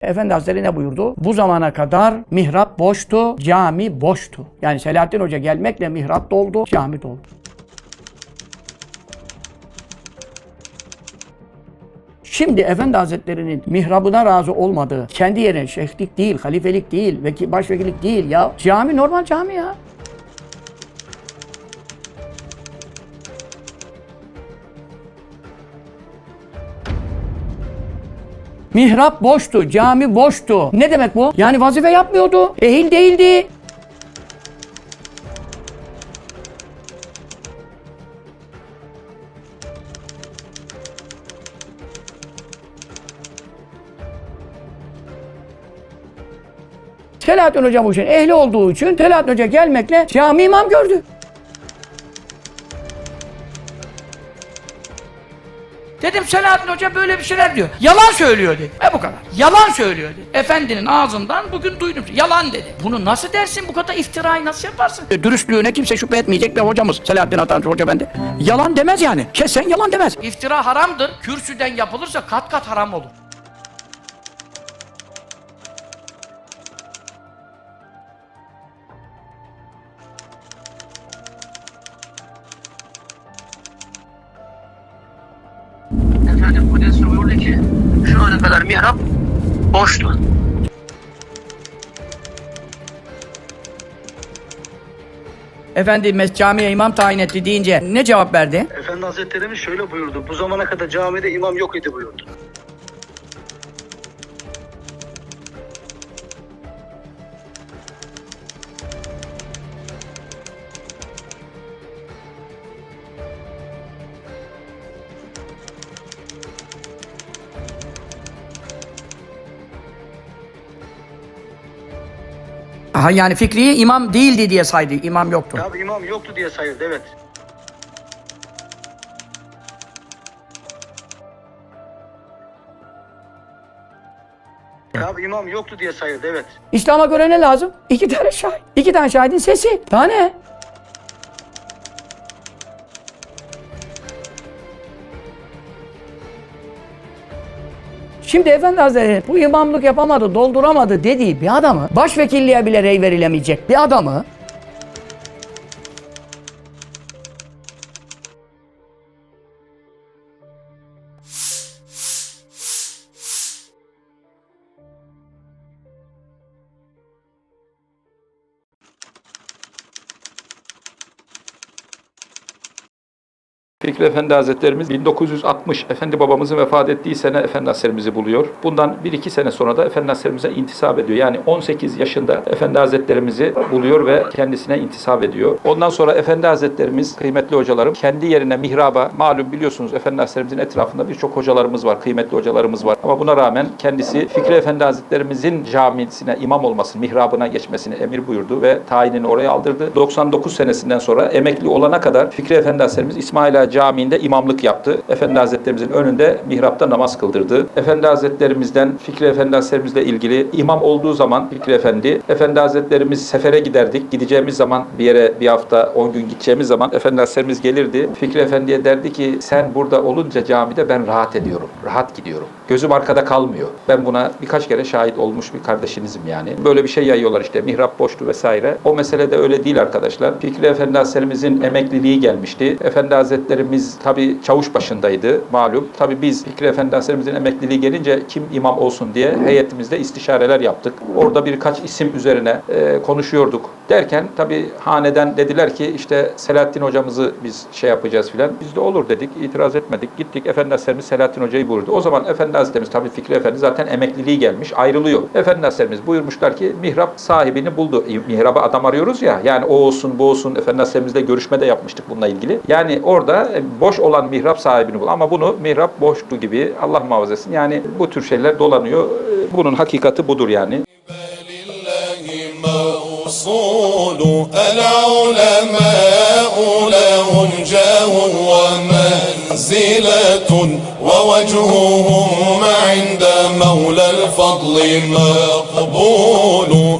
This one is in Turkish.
Efendi Hazretleri ne buyurdu? Bu zamana kadar mihrap boştu, cami boştu. Yani Selahattin Hoca gelmekle mihrap doldu, cami doldu. Şimdi Efendi Hazretleri'nin mihrabına razı olmadığı, kendi yerine şeyhlik değil, halifelik değil, vekil, başvekillik değil ya. Cami normal cami ya. Mihrap boştu, cami boştu. Ne demek bu? Yani vazife yapmıyordu. Ehil değildi. Selahattin Hoca bu işin ehli olduğu için Selahattin Hoca gelmekle cami imam gördü. Dedim Selahattin Hoca böyle bir şeyler diyor. Yalan söylüyor dedi. E bu kadar. Yalan söylüyor dedi. Efendinin ağzından bugün duydum. Yalan dedi. Bunu nasıl dersin? Bu kadar iftirayı nasıl yaparsın? E, Dürüstlüğüne kimse şüphe etmeyecek bir hocamız. Selahattin Atancı Hoca bende. Yalan demez yani. Kesen yalan demez. İftira haramdır. Kürsüden yapılırsa kat kat haram olur. Efendim Kudüs'ün buyurdu ki şu ana kadar mihrap boştu. Efendi mes camiye imam tayin etti deyince ne cevap verdi? Efendi Hazretlerimiz şöyle buyurdu. Bu zamana kadar camide imam yok idi buyurdu. Aha yani Fikri'yi imam değildi diye saydı. İmam yoktu. Tabi imam yoktu diye sayıldı evet. Tabi imam yoktu diye sayıldı evet. İslam'a göre ne lazım? İki tane şahit. İki tane şahidin sesi. Daha ne? Şimdi Efendi Hazretleri bu imamlık yapamadı, dolduramadı dediği bir adamı, başvekilliğe bile rey verilemeyecek bir adamı Fikri Efendi Hazretlerimiz 1960 Efendi babamızın vefat ettiği sene Efendi Hazretlerimizi buluyor. Bundan 1-2 sene sonra da Efendi Hazretlerimize intisap ediyor. Yani 18 yaşında Efendi Hazretlerimizi buluyor ve kendisine intisap ediyor. Ondan sonra Efendi Hazretlerimiz kıymetli hocalarım kendi yerine mihraba malum biliyorsunuz Efendi Hazretlerimizin etrafında birçok hocalarımız var, kıymetli hocalarımız var. Ama buna rağmen kendisi Fikri Efendi Hazretlerimizin camisine imam olmasını, mihrabına geçmesini emir buyurdu ve tayinini oraya aldırdı. 99 senesinden sonra emekli olana kadar Fikri Efendi Hazretlerimiz İsmaila Camii'nde imamlık yaptı. Efendi Hazretlerimizin önünde mihrapta namaz kıldırdı. Efendi Hazretlerimizden Fikri Efendi Hazretlerimizle ilgili imam olduğu zaman Fikri Efendi, Efendi Hazretlerimiz sefere giderdik. Gideceğimiz zaman bir yere bir hafta 10 gün gideceğimiz zaman Efendi Hazretlerimiz gelirdi. Fikri Efendi'ye derdi ki sen burada olunca camide ben rahat ediyorum. Rahat gidiyorum. Gözüm arkada kalmıyor. Ben buna birkaç kere şahit olmuş bir kardeşinizim yani. Böyle bir şey yayıyorlar işte mihrap boştu vesaire. O mesele de öyle değil arkadaşlar. Fikri Efendi Hazretlerimizin emekliliği gelmişti. Efendi Hazretlerimiz tabi çavuş başındaydı malum. Tabi biz Fikri Efendi Hazretlerimizin emekliliği gelince kim imam olsun diye heyetimizde istişareler yaptık. Orada birkaç isim üzerine e, konuşuyorduk. Derken tabi haneden dediler ki işte Selahattin hocamızı biz şey yapacağız filan. Biz de olur dedik, itiraz etmedik. Gittik Efendi Hazretlerimiz Selahattin hocayı buyurdu. O zaman Efendi Hazretlerimiz tabi Fikri Efendi zaten emekliliği gelmiş, ayrılıyor. Efendi Hazretlerimiz buyurmuşlar ki mihrap sahibini buldu. E, Mihraba adam arıyoruz ya. Yani o olsun, bu olsun. Efendi Hazretlerimizle görüşme de yapmıştık bununla ilgili. Yani orada boş olan mihrap sahibini bul. Ama bunu mihrap boştu gibi Allah muhafaza etsin. Yani bu tür şeyler dolanıyor. E, Bunun hakikati budur yani. لله موصول العلماء لهم جاه ومنزلة ووجههم عند مولى الفضل مقبول